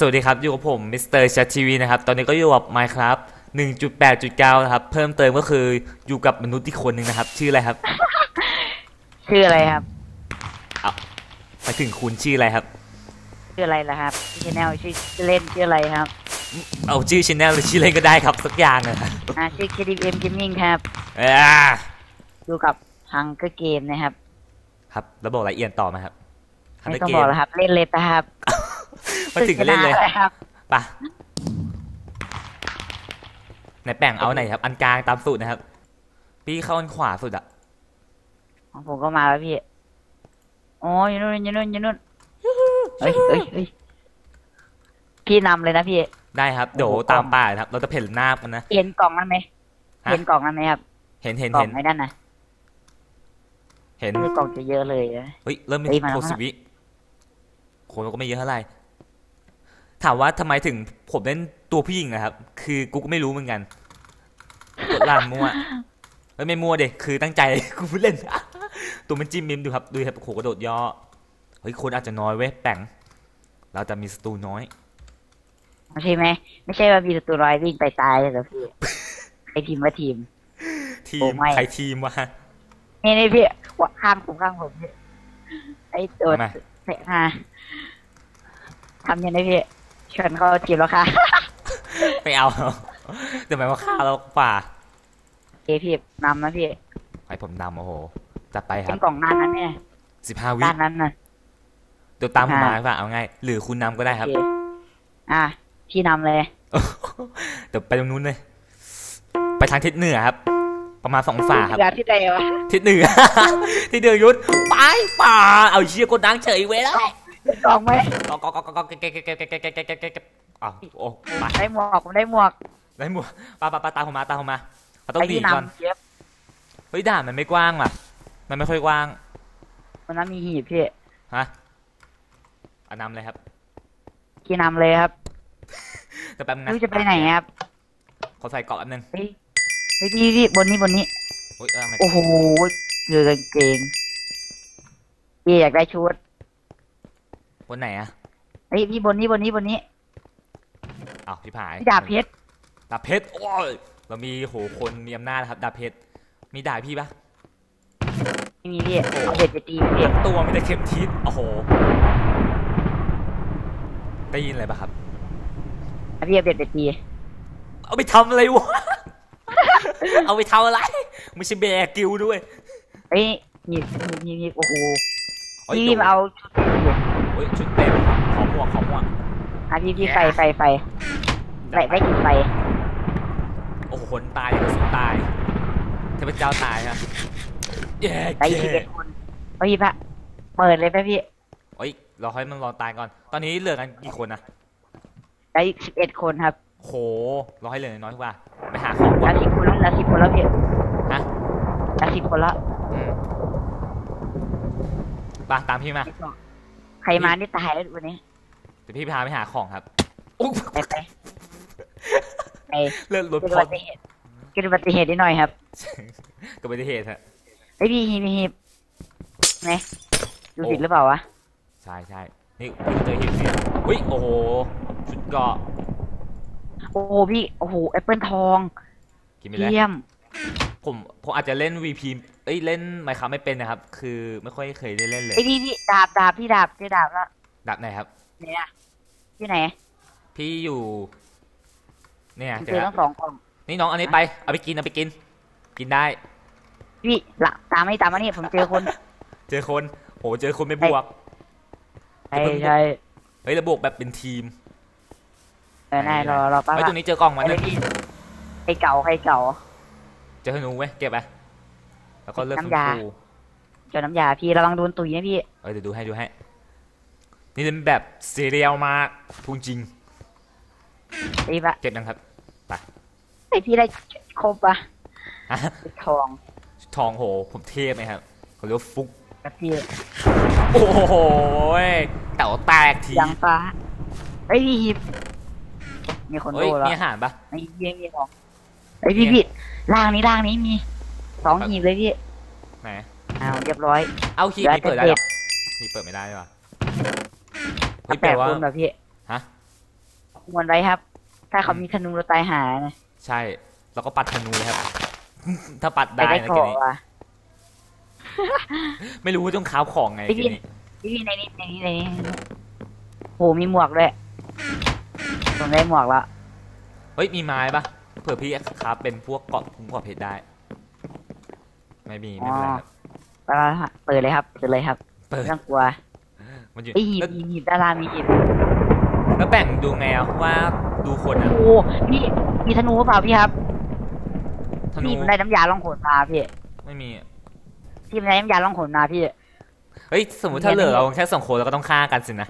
สวัสดีครับ อยู่กับผมมิสเตอร์ชัดทีวีนะครับ ตอนนี้ก็อยู่กับ Minecraft 1.8.9 นะครับ เพิ่มเติมก็คืออยู่กับมนุษย์ที่คนหนึ่งนะครับ ชื่ออะไรครับ ชื่ออะไรครับ ไปถึงคุณชื่ออะไรครับ ชื่ออะไรล่ะครับชื่อแนลชื่อชื่อเล่นชื่ออะไรครับ เอาชื่อชแนลหรือชื่ออะไรก็ได้ครับสักอย่างนะครับอ่าชื่อ KDM Gaming ครับอ่าอยู่กับฮังเกอร์เกมนะครับ ครับแล้วบอกรายละเอียดต่อไหมาครับไม่ต้องเกบอกมแล้วครับ เล่นเลยนะครับมาถึงก็เล่นเลยชะครับไปะไหนแป่งเอาไหนครับ อันกลางตามสูตรนะครับ พี่เข้าอันขวาสุดอะของผมก็มาแล้วพี่ โอ้ยอยู่นู่นอยู่นู่นอยู่นู่นเฮ้ยเฮ้ยเฮ้ยพี่นำเลยนะพี่ ได้ครับ เดี๋ยวโอ้โหตามป่าเลยครับ เราจะเพ่นหน้ากันนะ เห็นกล่องนั้นไหมฮะเห็นกล่องนั้นไหมครับ เห็นเห็นกล่อเห็งนไอ้นั่นนะเห็นคือกล่องจะเยอะเลยนะเฮ้ยเริ่มมีเฮ้ยมาโคแล้วสิวิคนก็ไม่เยอะเท่าไหร่ถามว่าทำไมถึงผมเล่นตัวผู้หญิงนะครับ คือกูก็ไม่รู้เหมือนกันกดล่างมั่วเฮ้ยไม่มั่วเด็กคือตั้งใจกูเล่น ตัวมันจิ้มมิมดูครับ ดูครับโขกระโดดย่อ เฮ้ยคนอาจจะน้อยเว้ยแป่งเราจะมีศัตรูน้อย ไม่ใช่ไหม ไม่ใช่ว่ามีศัตรูร้อยวิ่งไปตายเลยเหรอพี่ไอทีมว่าทีม ทีโอ้มไม่ใครทีมวะนี่นี่พี่ว่าข้างผมข้างผมพี่ไอ้ตัวมาเตะมาทำยังไงพี่ชวนเขาจีบแล้วค่ะไม่เอาแต่หมายว่าฆ่าเราป่าเอพี่นำนะพี่ให้ผมนำโอ้โห จัดไปคเป็รันบกล่องด้านนั้นเนี่ยสิบห้าวิด้านนั้นน่ะเดี๋ยวตามผมมาอ่าป่ะเอาไงหรือคุณนำก็ได้โอครับ เคอะพี่นำเลย เดี๋ยวไปตรงนู้นเลย ไปทางทิศเหนือครับ ประมาณสององศาครับเรือที่ใดวะทิศเหนือ ทิศเหนือยุทธไปป่า เอาเชี่ยกดดังเฉยเว้ยแล้วกล่องไหมก็ก็ก็ก็ก็เก็บเก็บเก็บเก็บเก็บเก็บเก็บเก็บเก็บอ้าวโอ้ไปได้หมวกผมได้หมวกได้หมดปาปาปาตามผมมาตามผมมาเราต้องไอ้ดีที่ก่อนนำเย็บเฮ้ยด่านมันไม่กว้างว่ะ มันไม่ค่อยกว้างวันนั้นมีหีบพี่ฮะเอานำเลยครับพี่นำเลยครับแต่แป๊บนึงไม่นะรู้จะไปไหนครับขอใส่เกราะแป๊บนึงเฮ้ยเฮ้ยพี่พี่บนนี้บนนี้โอ้ยเออไม่โอ้โหเรือกางเกงพี่อยากได้ชุดบนไหนอะเฮ้ยพี่บนนี้บนนี้บนนี้อ้าวพี่ผายพี่ดาบเพชรดาบเพชรโอ้ยเรามีโหคนมีอำนาจนะครับดาบเพชรมีดาบพี่ปะไม่มีพี่เอาเด็ดไปตีพี่ทั้งตัวมีแต่เข็มทิศโอ้โห ได้ยินอะไรปะครับเอาพี่เอาเด็ดไปตีเอาไปทำอะไรวะ เอาไปทำอะไรไม่ใช่แบกกิวด้วยเฮ้ยมีมีมีโอ้โหเฮ้ยพี่เดี๋ยวมาเอาชุดไปดิเฮ้ยชุดเต็มขอม่วงขอม่วงอะพี่พี่ไฟไฟไฟไฟได้กี่ไฟโอ้โหคนตายกระสุนตายเทพเจ้าตายฮะ แย่ได้ยี่สิบเอ็ดคนเฮ้ยพระเปิดเลยไปพี่เฮ้ยเราให้มันรอตายก่อน ตอนนี้เหลือกันกี่คนนะได้สิบเอ็ดคนครับ โหเราให้เหลือน้อยกว่าไปหาของก่แล้อนวสิบคนแล้วแล้วสิบคนแล้วพี่ฮะแล้วสิบคนแล้วอืมไปตามพี่มา ใครมานี่ตายแล้ววันนี้เดี๋ยวพี่พาไปหาของครับอุ๊ยไปไปไปเลื่อนรถเกิดพอุอบัติเหตุเกิดอุบัติเหตุนิดหน่อยครับ กับอุบัติเหตุฮะ เฮ้ยพี่ฮีบฮีบไงดูผิดหรือเปล่าวะใช่ใช่นี่พี่เจอเห็นเนี่ยอุ้ยโอ้โหชุดเกราะโอ้โหพี่โอ้โหแอปเปิลทองกินไปแล้วเยี่ยมผมผมอาจจะเล่น VP เอ้ยเล่นไมค์ครับไม่เป็นนะครับ คือไม่ค่อยเคยได้เล่นเลยไอ้ยพี่พี่ดาบดาบพี่ดาบเจอดาบแล้วดับไหนครับเนี่ยที่ไหน พี่อยู่ เนี่ยผมเจเจออแล้วทั้งสองกล่องนี่น้องอันนี้ไปเอาไปกินเอาไปกิน กินได้ พี่ละตามไม่ตามมานี่ผมเจอคนเจอคนโหเจอคนไม่บวกใช่ใช่เฮ้ยระบวกแบบเป็นทีมเออนายรอรอป้าเฮ้ยตรงนี้เจอกล่องมันไอ้นะพี่ใครเก่าใครเก่า เจอธนูเว้ยเก็บไปแล้วก็เลือกน้ำยาฟูเจอน้ำยาพี่ระวังโดนตุยนะพี่เออเดี๋ยวดูให้ดูให้นี่เป็นแบบซีเรียลมากพูดจริงไอ้ปะเก็บยังครับไอ้พี่ได้ครบปะฮะทอง ทองโห ผมเทพไหมครับเขาเรียกว่าฟุกกับพี่โอ้โหแต่ว่าแตกทียังฟ้าไอ้ยพี่หิบมีคนเฮ้ยโตแล้วมีอาหารปะไอ้พี่มีของไอ้ยพี่ผิดล่างนี้ล่างนี้มีสองหีบเลยพี่ไหนอ้าวเรียบร้อย เอาคีย์เหลือนี้เปิดได้แต่เหรเจ็อดนี่เปิดไม่ได้ด้วยวะเฮ้ยแปแต่ลว่าคุณแบบพี่ฮะ ควรไว้ครับ ถ้าเขามีธนูเราตายหานะใช่ แล้วก็ปัดธนูครับ ถ้าปัดไปได้ได้นะขเกอมนี้ว่ะไม่รู้ว่าต้องค้าของไงไอ้เกพี่มนี้พี่ในนี้ในนี้ในนี้โหมีหมวกด้วยผมได้หมวกแล้วเฮ้ยมีไม้ปะเผื่อพี่ครับเป็นพวกเกาะคุ้มเกาะเพชรได้ ไม่มีไม่เป็นไรครับไปแล้วฮะเปิดเลยครับเปิดเลยครับเปิดไม่ต้องกลัวมันอยู่ไอ้หีบแล้วหีบหีบด้านล่างมีหีบแล้วแบ่งดูไงอะว่าดูคนโอ้อะโหพี่มีธนูหรือเปล่าพี่ครับ ธนูพี่มันได้น้ำยาล่องหนมาพี่ไม่มีอะพี่มันได้น้ำยาล่องหนมาพี่ เฮ้ยสมมติถ้าเหลือเราแค่สองคนเราก็ต้องฆ่ากันสินะ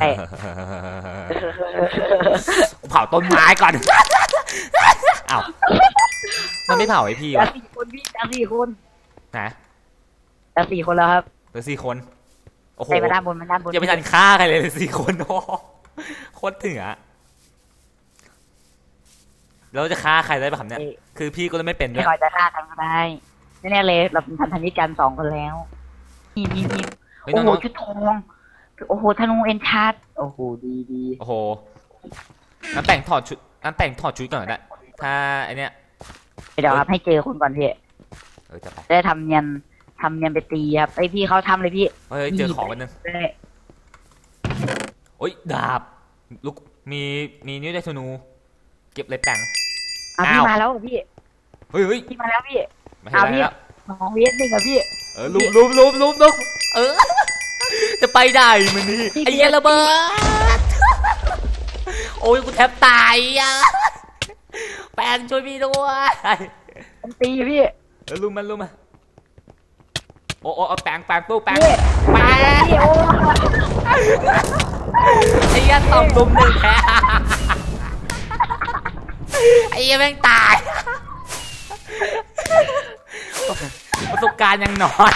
ใช่ เผาต้นไม้ก่อนอ้าวมันไม่เผาไอพี่แต่วะสี่คนพี่แต่สี่คนนะแต่สี่คนแล้วครับเหลือสี่คนโอ้โหไปมาด้านบนมาด้านบนยังไม่ทันฆ่าใครเลยเลยสี่คนโอ้โหโคตรถึงอะแล้วจะฆ่าใครได้ปะครับเนี่ยเอ้ย คือพี่ก็เลยไม่เป็นด้วไม่ยคอยจะฆ่ากันก็ได้แน่ๆเลยเราเป็นพันธมิตรกันสองคนแล้วนี่นี่นี่เฮ้ยโอ้โหน้องชุดทองโอ้โหธนูเอ็นชาร์ดโอ้โหดีดีๆโอ้โหงั้นแต่งถอดชุดงั้นแต่งถอดชุดก่อนก็ได้ถ้าไอเนี้ยเดี๋ยวครับให้เจอคนก่อนพี่เออจะไปจะได้ทำเนียนทำเนียนไปตีครับไอพี่เขาทำเลยพี่เฮ้ยเจอของกันนึงได้โอ้ยดาบลูกมีมีนิ้วได้ธนู เก็บเลยแต่ง อะอ้าพี่วมาแล้วพี่ เฮ้ยเฮ้ยพี่มาแล้วพี่ ไม่ให้ได้แล้วสองเวสหนึ่งอะพี่ เออลุมลุมลุมลุมลุมเออ จะไปได้มันนี่พี่ไอ้เหี้ยระเบิด โอ้ยกูแทบตายอะแปงช่วยพี่ด้วยผมตีพี่ เออลุมมันลุมมันโอ้โอ้เอาแปงแปงตู้แปงพี่ แปงพี่โอ้ไอ้เหี้ยตอบลุมหนึ่งแพ้ ไอ้ยแม่งตาย ประสบการณ์ยังน้อย